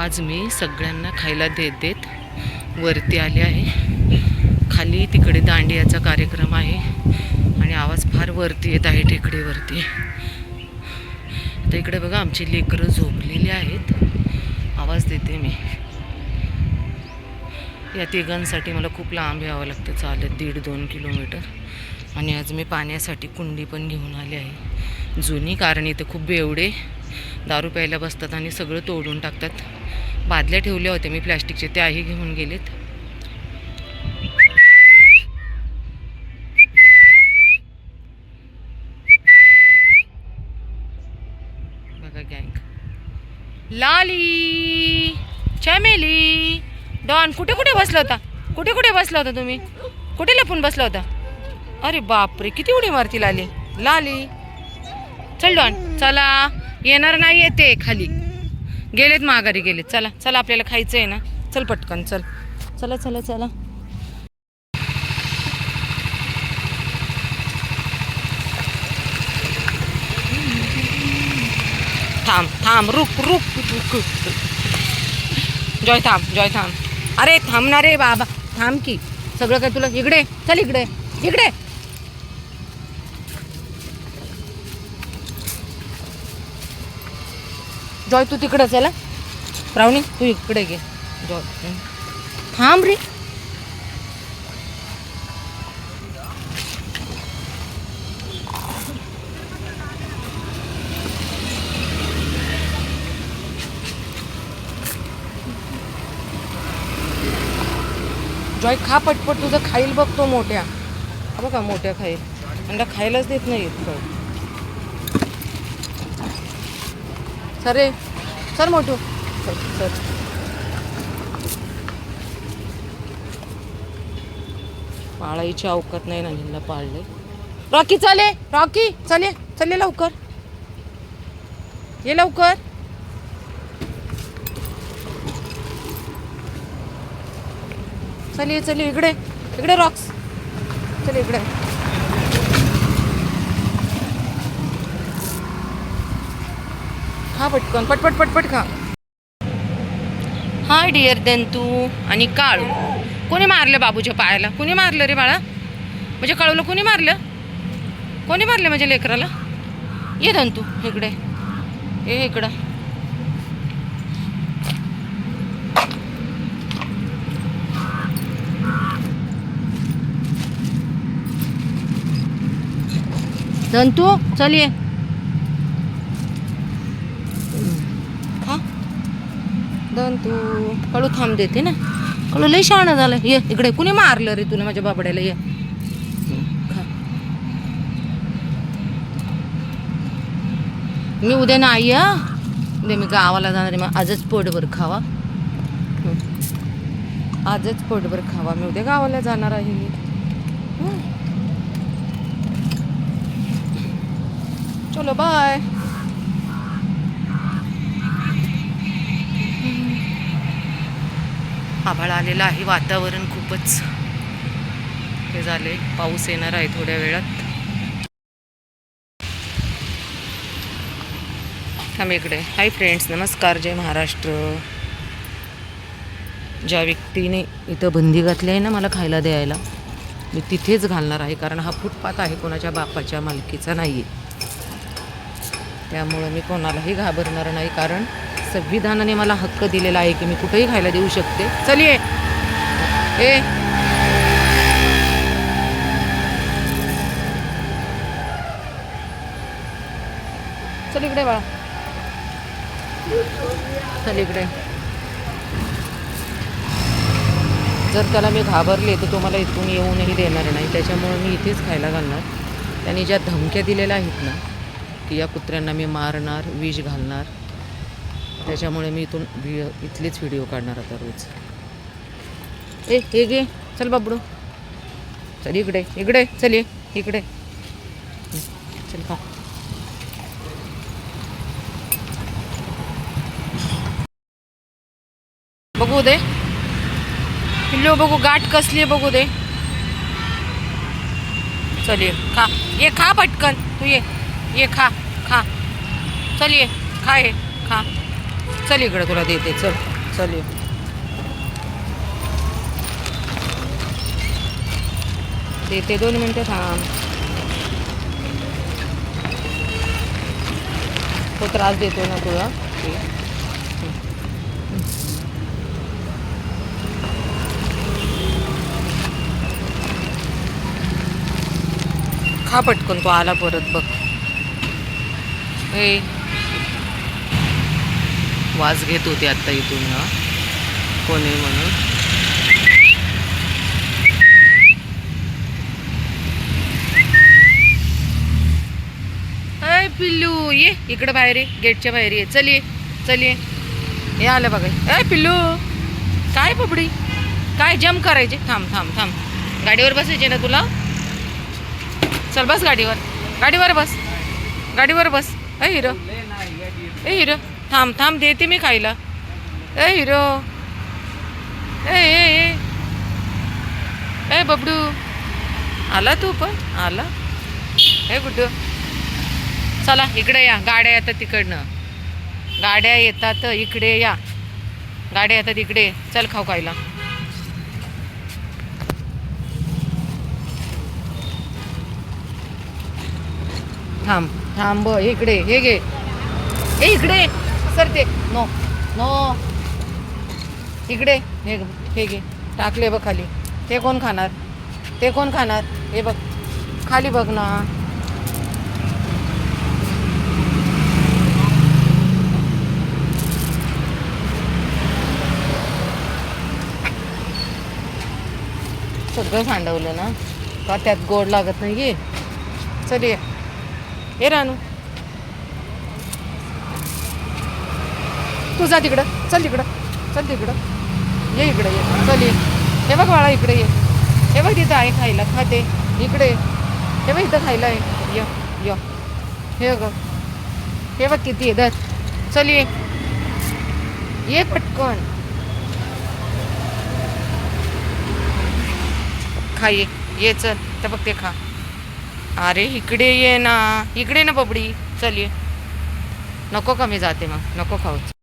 आज मी सगळ्यांना खायला देत देत वरती आले आहे. खाली तिकडे दांडियाचा कार्यक्रम आहे आणि आवाज फार वरती येत आहे टेकडीवरती. आता इकडे बघा आमची लेकरं झोपलेली आहेत. आवाज देते मी. या तिघांसाठी मला खूप लांब यावं लागतं चालत दीड दोन किलोमीटर. आणि आज मी पाण्यासाठी कुंडी पण घेऊन आले आहे. जुनी कारण इथे खूप बेवडे दारू प्यायला बसतात आणि सगळं तोडून टाकतात. बादल्या ठेवल्या होत्या मी प्लॅस्टिकचे त्याही घेऊन गेलेत. बघा गँग. लाली चमेली. डॉन कुठे कुठे बसला होता? कुठे कुठे बसला होता तुम्ही? कुठे लपून बसला होता? अरे बापरे किती उडी मारती लाली. लाली. चल डॉन चला. येणार नाही येते खाली. गेलेत माघारी गेलेत. चला चला आपल्याला खायचं आहे ना. चल पटकन चल. चला चला चला. थांब थांब रुक रुक रुक. जॉय थांब जॉय थांब. अरे थांबणार रे बाबा. थांब की. सगळं काय तुला इकडे? चल इकडे. इकडे. जॉय तू तिकडे चला प्रावणी तू इकडे घे. जॉय थांब रे. जॉय खा पटपट तुझं खाईल बघतो मोठ्या. बघा मोठ्या खाईल. आणि खायलाच देत नाही इतकं. सर रे. सर मोठू. सर सर पाळायची अवकात नाही ना हिला पाळले. रॉकी चाले. रॉकी चले. चले लवकर. ये लवकर. चल चल. इकडे. इकडे रॉक्स. चल इकडे. खा पटकन पटपट पटपट खा. हाय डिअर दंतू तू आणि काळू. कोणी मारलं बाबूच्या पायाला? कोणी मारलं रे बाळा? म्हणजे काळूला कोणी मारलं? कोणी मारलं माझ्या लेकराला? ये दंतू तू इकडे. ये इकडं. दंतू चल ये. तू कळू थांब देते ना. कळू लय शहाणं झालं. ये इकडे कुणी मारलं रे तुला माझ्या बाबड्याला? ये. खा. मी उद्या नाही या उद्या मी गावाला जाणार आहे. मग आजच पोटभर खावा. आजच पोटभर खावा. मी उद्या गावाला जाणार आहे मी. चलो बाय आभाळ आलेला आहे वातावरण खूपच. हे झाले पाऊस येणार आहे थोड्या वेळात. थांब इकडे. हाय फ्रेंड्स नमस्कार. जय महाराष्ट्र. ज्या व्यक्तीने इथं बंदी घातली आहे ना मला खायला द्यायला मी तिथेच घालणार आहे कारण हा फुटपाथ आहे कोणाच्या बापाच्या मालकीचा नाही आहे त्यामुळं मी कोणालाही घाबरणार नाही कारण संविधानाने मला हक्क दिलेला आहे की मी कुठेही खायला देऊ शकते. चलिये. ए. चल इकडे बाळा. चल इकडे. जर त्याला मी घाबरले तर तो मला इथून येऊनही देणार नाही. त्याच्यामुळे मी इथेच खायला घालणार. त्यांनी ज्या धमक्या दिलेल्या आहेत ना की या कुत्र्यांना मी मारणार विष घालणार त्याच्यामुळे मी इथून इथलेच व्हिडिओ काढणार आता रोज. ए हे गे चल बाबडू. चल इकडे. इकडे. चल ये. इकडे. चल का बघू दे. पिल्लो बघू. गाठ कसली आहे बघू दे. चल ये. खा. ये खा पटकन. तू ये. ये खा. खा. चल ये. खा ये खा. चल इकडे तुला देते चल चल देते दोन मिनटं थांब. तो त्रास देतो ना तुला. खा पटकन तो आला परत बघ. ए वास घेत होते आत्ता इथून ना कोणी म्हणून. अय पिल्लू ये. इकडं बाहेर ये. गेटच्या बाहेर ये. चल ये. चल ये. हे आलं बघा. अय पिल्लू. काय पपडी? काय जम्प करायचे? थांब थांब थांब. गाडीवर बसायचे ना तुला? चल बस गाडीवर. गाडीवर बस. गाडीवर बस. अ हिरो. ए हिरो. थांब थांब देते मी खायला. ए हिरो. ए ए ए. ए बबडू. आला तू पण? आला? ए गुड्डू. चला इकडे या. गाड्या येतात तिकडनं. गाड्या येतात इकडे या. गाड्या येतात इकडे. चल खाऊ खायला. थांब थांब इकडे. हे घे. हे इकडे. सर ते नो नो. इकडे हे हे घे. टाकले बघ खाली. ते कोण खाणार? ते कोण खाणार? हे बघ. खाली बघ ना. सगळं सांडवलं ना. का त्यात गोड लागत नाही घे चल ये रानू. तू जा तिकडं. चल तिकडं. चल तिकडं. ये इकडं ये. चल ये. हे बघ बाळा इकडे ये. हे बघ तिथं आहे खायला. खाते इकडे हे बघ इथं खायला आहे. य य. हे बघ. हे बघ किती आहे. दर चल ये. ये पटकन. खा ये. ये चल. तर बघ ते खा. अरे इकडे ये ना. इकडे ना बबडी. चल ये. नको का मी जाते मग. नको खाऊ